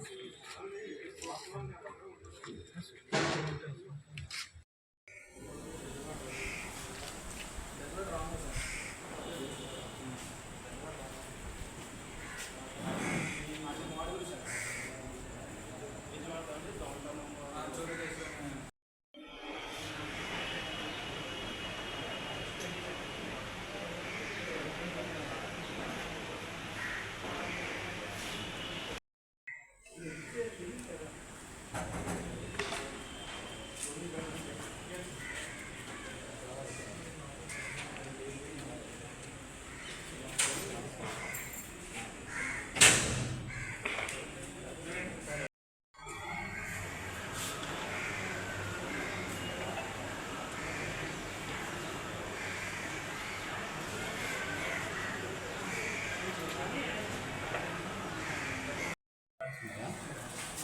Thank you.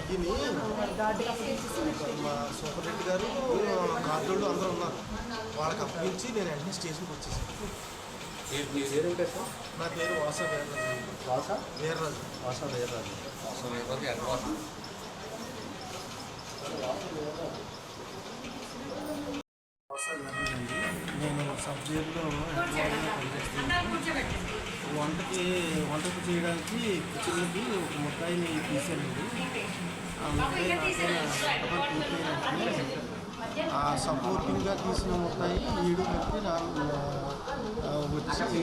అయ్యిని మా superintendent గారు కార్డులు అందరూ ఉన్నారు వాళ్ళకి అప్పగించి నేను వెంటనే స్టేషన్కి వచ్చేసాను మీ పేరు ఏంటి సార్ నా పేరు వాస వీర్రాజు వాస వీర్రాజు వాస వీర్రాజు వాస వీర్రాజు ఎక్కడ వాస నేను సబ్ జైల్లో హెడ్వార్డ్గా పనిచేస్తున్నాను వంటకి వంటకు చేయడానికి కిచెన్కి ఒక ముద్దాయిని తీసానండి ఆ సపోర్టివ్గా తీసిన ముద్దాయి ఈడు పెట్టి ఆ, వచ్చి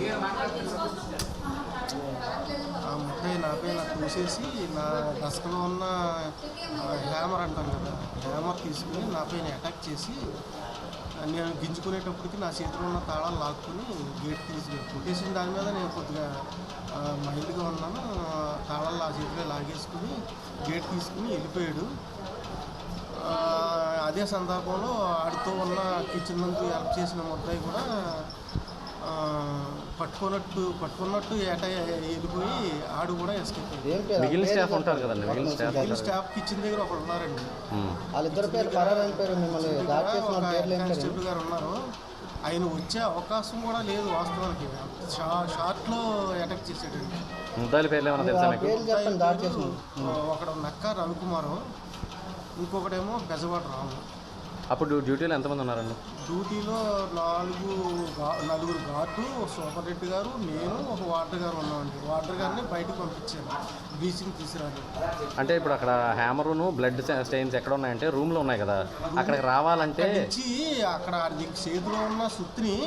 ఆ ముద్దాయి నా పైన చూసేసి నా డస్క్లో ఉన్న హ్యామర్ అంటాం కదా హ్యామర్ తీసుకుని నా పైన అటాక్ చేసి నేను గింజుకునేటప్పటికి నా చేతిలో ఉన్న తాళాలు లాక్కుని గేట్ తీసి కొట్టేసిన దాని మీద నేను కొద్దిగా మైల్డ్గా ఉన్నాను. తాళాలు నా చేతిలో లాగేసుకుని గేట్ తీసుకుని వెళ్ళిపోయాడు. అదే సందర్భంలో ఆడుతూ ఉన్న కిచెన్ నుంచి హెల్ప్ చేసిన ముద్దాయి కూడా పట్టుకున్నట్టు పట్టుకున్నట్టు ఏట వెళ్ళిపోయి ఆడు కూడా ఎస్కేప్ అయ్యాడు. మిగిలిన స్టాఫ్ ఉంటారు కదండి మిగిలిన స్టాఫ్ మిగిలిన స్టాఫ్ కిచెన్ దగ్గర ఒకడు ఉన్నారండి. వాళ్ళిద్దరి పేరు పేరు మిమ్మల్ని కానిస్టేబుల్ గారు ఉన్నారు. ఆయన వచ్చే అవకాశం కూడా లేదు వాస్తవానికి. షా షార్ట్లో అటాక్ చేసాడండి ముద్దాయిల పేర్లు ఏమైనా తెలుసా మీకు? పేర్లు చెప్పండి దాడి చేసిన. ఒకడు నక్క రవికుమారు ఇంకొకటేమో బెజవాడ రాము. అప్పుడు డ్యూటీలో ఎంతమంది ఉన్నారండి? డ్యూటీలో నాలుగు నలుగురు గార్డు సూపర్ రెడ్డి గారు నేను ఒక వార్డర్ గారు ఉన్నామండి. వార్డర్ గారిని బయటకు పంపించాను. బ్లీచింగ్ తీసుకురాలి అంటే ఇప్పుడు అక్కడ హ్యామరును బ్లడ్ స్టెయిన్స్ ఎక్కడ ఉన్నాయంటే రూమ్లో ఉన్నాయి కదా. అక్కడికి రావాలంటే అక్కడ చేతిలో ఉన్న సుత్తిని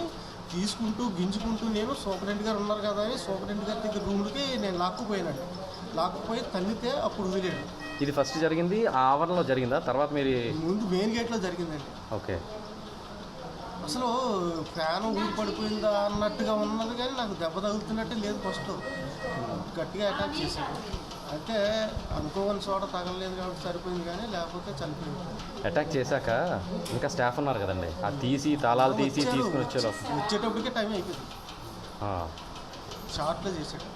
తీసుకుంటూ గింజుకుంటూ నేను సూపరింటెండెంట్ గారు ఉన్నారు కదా అని సూపరింటెండెంట్ గారి దగ్గర రూమ్కి నేను లాక్కుపోయినాడు. లాక్కుపోయి తన్నితే అప్పుడు వదిలేడు ఇది ఫస్ట్ జరిగింది ఆ ఆవరణలో జరిగిందా? తర్వాత మీరు ముందు మెయిన్ గేట్లో జరిగిందండి. ఓకే. అసలు ఫ్యాన్ ఊరి పడిపోయిందా అన్నట్టుగా ఉన్నది కానీ నాకు దెబ్బ తగులుతున్నట్టే లేదు ఫస్ట్ గట్టిగా అటాక్ చేశాడు అయితే అనుకోని చోట తగలలేదు కాబట్టి సరిపోయింది కానీ లేకపోతే చనిపోయింది. అటాక్ చేశాక ఇంకా స్టాఫ్ ఉన్నారు కదండి. ఆ తీసి తాళాలు తీసి వచ్చారు. తీసుకుని వచ్చేలో వచ్చేటప్పటికే టైం అయిపోయింది. షార్ట్లో చేశాడు